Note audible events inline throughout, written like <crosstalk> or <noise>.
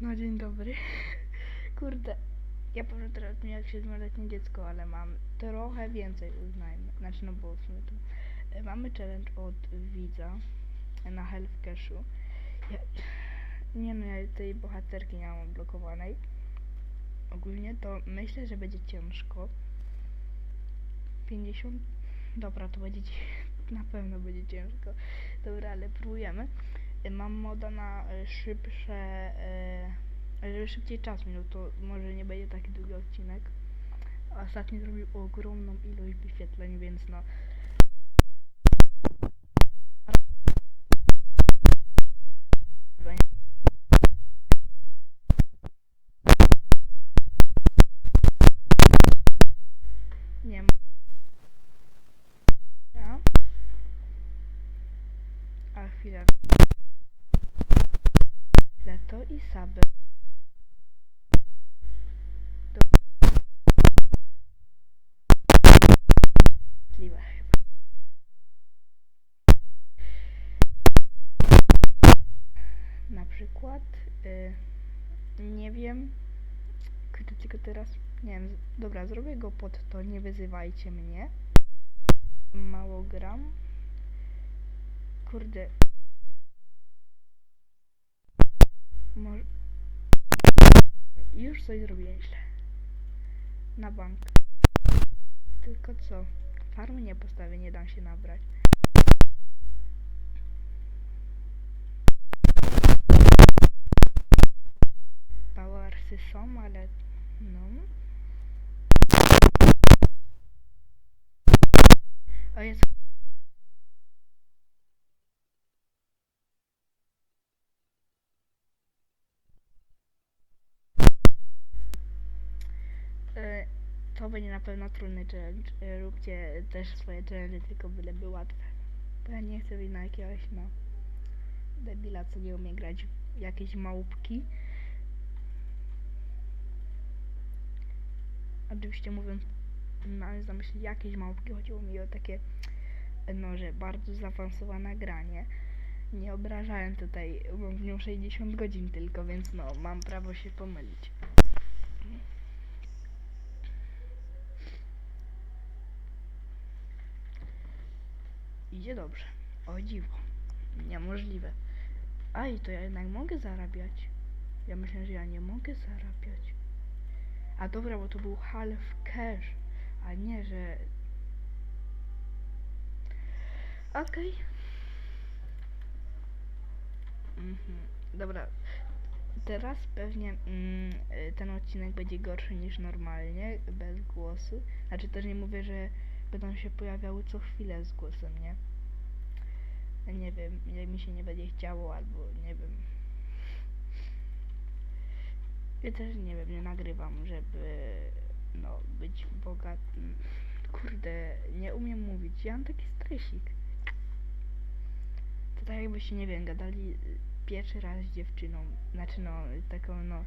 No dzień dobry. <laughs> Kurde, ja powiem teraz mi jak się nie dziecko, ale mam trochę więcej uznajmy. Znaczy no bo w sumie to e, mamy challenge od widza na Health Cashu. Ja, nie no, ja tej bohaterki nie mam odblokowanej. Ogólnie to myślę, że będzie ciężko. 50. Dobra, to będzie <laughs> na pewno będzie ciężko. Dobra, ale próbujemy. Y, Mam moda na y, szybsze, y, żeby szybciej czas minął, to może nie będzie taki długi odcinek. Ostatni zrobił ogromną ilość wyświetleń, więc no. Nie ma. Ja. A chwilę. Leto i Saby. To... Możliwe chyba. Na przykład, y, nie wiem, tylko teraz, nie wiem, dobra, zrobię go pod to, nie wyzywajcie mnie. Mało gram. Kurde. Już coś zrobiłem źle. Na bank. Tylko co? Farmy nie postawię, nie dam się nabrać. Powersy są, ale... No... O jest... To będzie na pewno trudny challenge. E, Róbcie też swoje challenge, tylko byleby łatwe. Bo ja nie chcę być na jakiegoś, no... Debila, co nie umie grać jakieś małpki. Oczywiście mówiąc, mając na myśli jakieś małpki, chodziło mi o takie, no, że bardzo zaawansowane granie. Nie obrażałem tutaj, mam w nią 60 godzin tylko, więc no, mam prawo się pomylić. Idzie dobrze. O dziwo. Niemożliwe. Aj, to ja jednak mogę zarabiać. Ja myślę, że ja nie mogę zarabiać. A dobra, bo to był half cash, a nie, że... Okej. Mhm. Dobra. Teraz pewnie mm, y, ten odcinek będzie gorszy niż normalnie, bez głosu. Znaczy też nie mówię, że będą się pojawiały co chwilę z głosem, nie? Nie wiem, jak mi się nie będzie chciało, albo nie wiem. Ja też nie wiem, nie nagrywam, żeby no być bogatym. Kurde, nie umiem mówić. Ja mam taki stresik. To tak jakbyście, nie wiem, gadali y, pierwszy raz z dziewczyną. Znaczy no, taką no.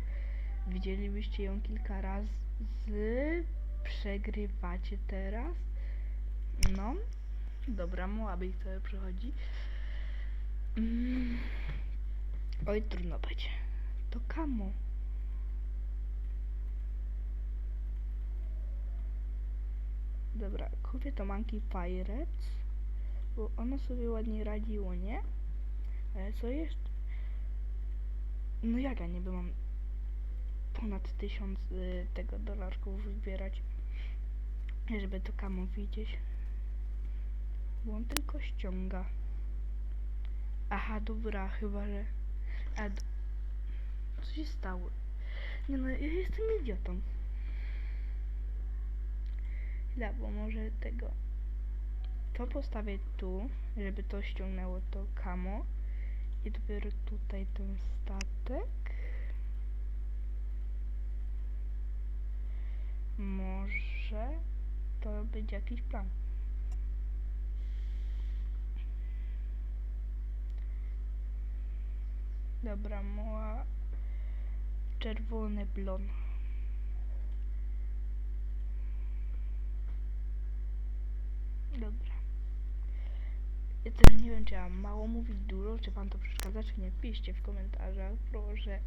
Widzielibyście ją kilka razy. Przegrywacie teraz. No. Dobra, Moabik sobie przychodzi. Mm. Oj, trudno będzie. To kamo. Dobra, kupię to Monkey Pirates, bo ono sobie ładnie radziło, nie? Ale co jeszcze? No jak ja niby mam ponad tysiąc y, tego dolarków zbierać, żeby to kamo widzieć? Bo on tylko ściąga. Aha, dobra, chyba, że... A, d- co się stało? Nie no, ja jestem idiotą. Chwila, bo może tego... To postawię tu, żeby to ściągnęło to kamo. I dopiero tutaj ten statek. Może to będzie jakiś plan. Dobra, mała czerwony blon. Dobra. Ja też nie wiem, czy ja mało mówić dużo, czy wam to przeszkadza, czy nie. Piszcie w komentarzach, proszę.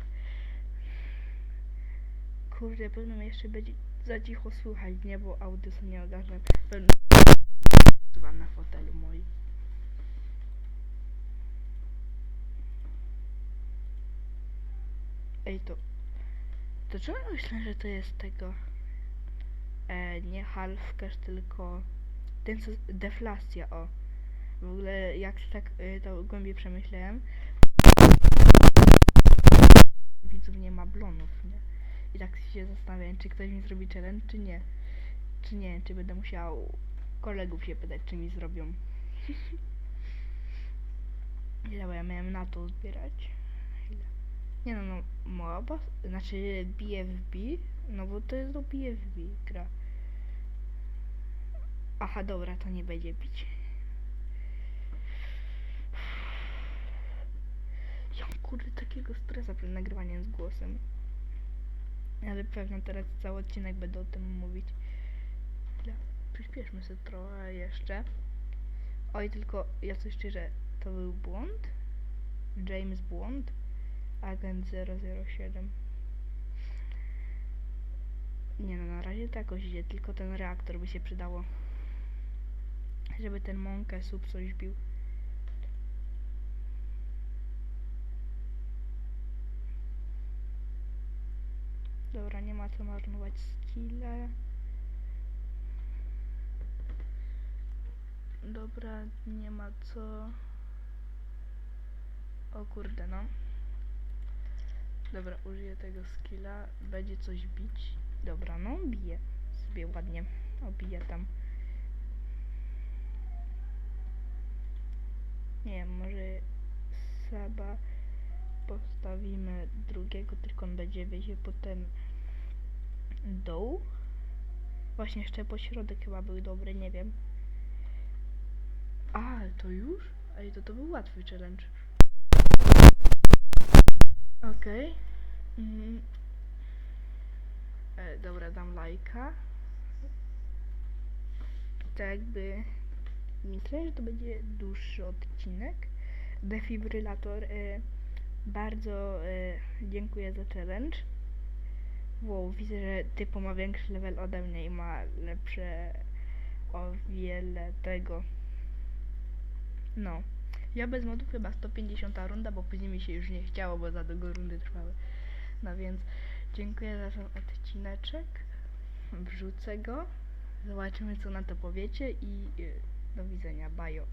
Kurde, pewno jeszcze będzie za cicho słychać, nie? Bo audio są nieogarne. Pewno na fotelu moim. Ej, to... To czemu myślę, że to jest tego... E, nie half cash, tylko... Ten co... Deflacja, o. W ogóle, jak tak y, to głębiej przemyślałem... Widzów nie ma blonów, nie? I tak się zastanawiałem, czy ktoś mi zrobi challenge, czy nie. Czy nie, czy będę musiał kolegów się pytać, czy mi zrobią. <laughs> Bo ja miałem na to zbierać? Nie no, no, MOBA, znaczy BFB, no bo to jest do BFB gra. Aha, dobra, to nie będzie bić. Ja kurde takiego stresa przed nagrywaniem z głosem. Ale pewno teraz cały odcinek będę o tym mówić. Chwila, Przyspieszmy sobie trochę jeszcze. Oj, tylko ja coś szczerze, to był błąd? James Błąd? Agent 007. Nie no, na razie to jakoś idzie, tylko ten reaktor by się przydało. Żeby ten mąkę sub coś bił. Dobra, nie ma co marnować skille. Dobra, nie ma co. O kurde, no. Dobra, użyję tego skilla. Będzie coś bić. Dobra, no bije. Sobie ładnie. Obiję tam. Nie może Saba postawimy drugiego, tylko on będzie wiedzieć potem dół. Właśnie jeszcze pośrodek chyba był dobry, nie wiem. A, to już? Ej, to to był łatwy challenge. Okej. Mm. E, dobra, dam lajka. Tak jakby... Myślę, że to będzie dłuższy odcinek. Defibrylator. E, bardzo e, dziękuję za challenge. Wow, widzę, że typo ma większy level ode mnie i ma lepsze o wiele tego. No. Ja bez modów chyba 150 runda, bo później mi się już nie chciało, bo za długo rundy trwały. No więc dziękuję za ten odcineczek. Wrzucę go. Zobaczymy co na to powiecie i y, do widzenia. Bajo.